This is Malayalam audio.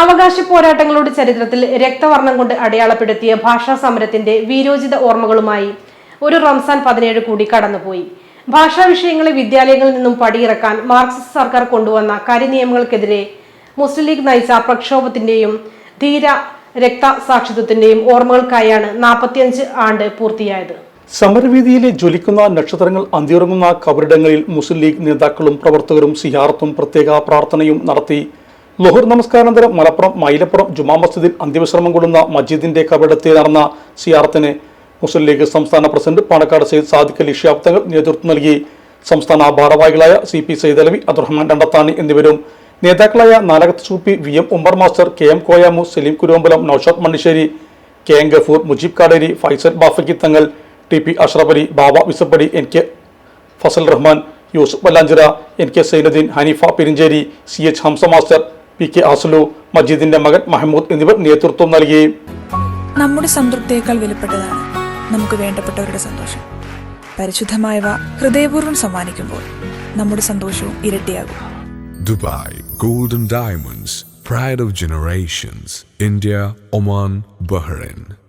അവകാശ പോരാട്ടങ്ങളുടെ ചരിത്രത്തിൽ രക്തവർണം കൊണ്ട് അടയാളപ്പെടുത്തിയ ഭാഷാ സമരത്തിന്റെ വീരോചിത ഓർമ്മകളുമായി ഒരു റംസാൻ പതിനേഴ് കൂടി കടന്നുപോയി. ഭാഷാ വിഷയങ്ങളെ വിദ്യാലയങ്ങളിൽ നിന്നും പടിയിറക്കാൻ മാർക്സിസ്റ്റ് സർക്കാർ കൊണ്ടുവന്ന കരിനിയമങ്ങൾക്കെതിരെ മുസ്ലിം ലീഗ് നയിച്ച പ്രക്ഷോഭത്തിന്റെയും ധീര രക്തസാക്ഷിത്വത്തിന്റെയും ഓർമ്മകൾക്കായാണ് നാൽപ്പത്തിയഞ്ച് ആണ്ട് പൂർത്തിയായത്. സമരവീതിയിലെ ജ്വലിക്കുന്ന നക്ഷത്രങ്ങൾ അന്തിയുറങ്ങുന്ന കബറിടങ്ങളിൽ മുസ്ലിം ലീഗ് നേതാക്കളും പ്രവർത്തകരും സിയാറത്തും പ്രത്യേക പ്രാർത്ഥനയും നടത്തി. ലൊഹർ നമസ്കാരാനന്തരം മലപ്പുറം മൈലപ്പുറം ജുമാ മസ്ജിദിൽ അന്ത്യവിശ്രമം കൊള്ളുന്ന മസ്ജിദിന്റെ കബടത്തിൽ നടന്ന സിയാറത്തിന് മുസ്ലിം ലീഗ് സംസ്ഥാന പ്രസിഡന്റ് പാണക്കാട് സയ്യിദ് സാദിഖ് അലി ഷിയാബ്ദങ്ങൾ നേതൃത്വം നൽകി. സംസ്ഥാന ഭാരവാഹികളായ സി പി സയ്യിദ് അലവി അബ്ദുറഹ്മാൻ രണ്ടത്താനി എന്നിവരും നേതാക്കളായ Nalakath Soopy V M Ummer master K M Koyamu Saleem Kuruvambalam Noushad Mannisseri K M Gafoor Mujeeb Kaderi Faisal Bafakki Thangal T P Ashraf Ali Baba Visappadi N K Fazal Rahman Yusuf Vallanchira N K Zainuddin Haneefa Perincheri C H Hamza master P K Asalu മജീദിന്റെ മകൻ മഹമ്മൂദ് എന്നിവർ നേതൃത്വം നൽകി. നമ്മുടെ സംതൃപ്തിയേക്കാൾ വിലപ്പെട്ടതാണ് നമുക്ക് വേണ്ടപ്പെട്ടവരുടെ സന്തോഷം. പരിശുദ്ധമായവ ഹൃദയപൂർവം സമ്മാനിക്കുമ്പോൾ നമ്മുടെ സന്തോഷവും ഇരട്ടിയാകും. Dubai golden diamonds pride of generations India Oman Bahrain.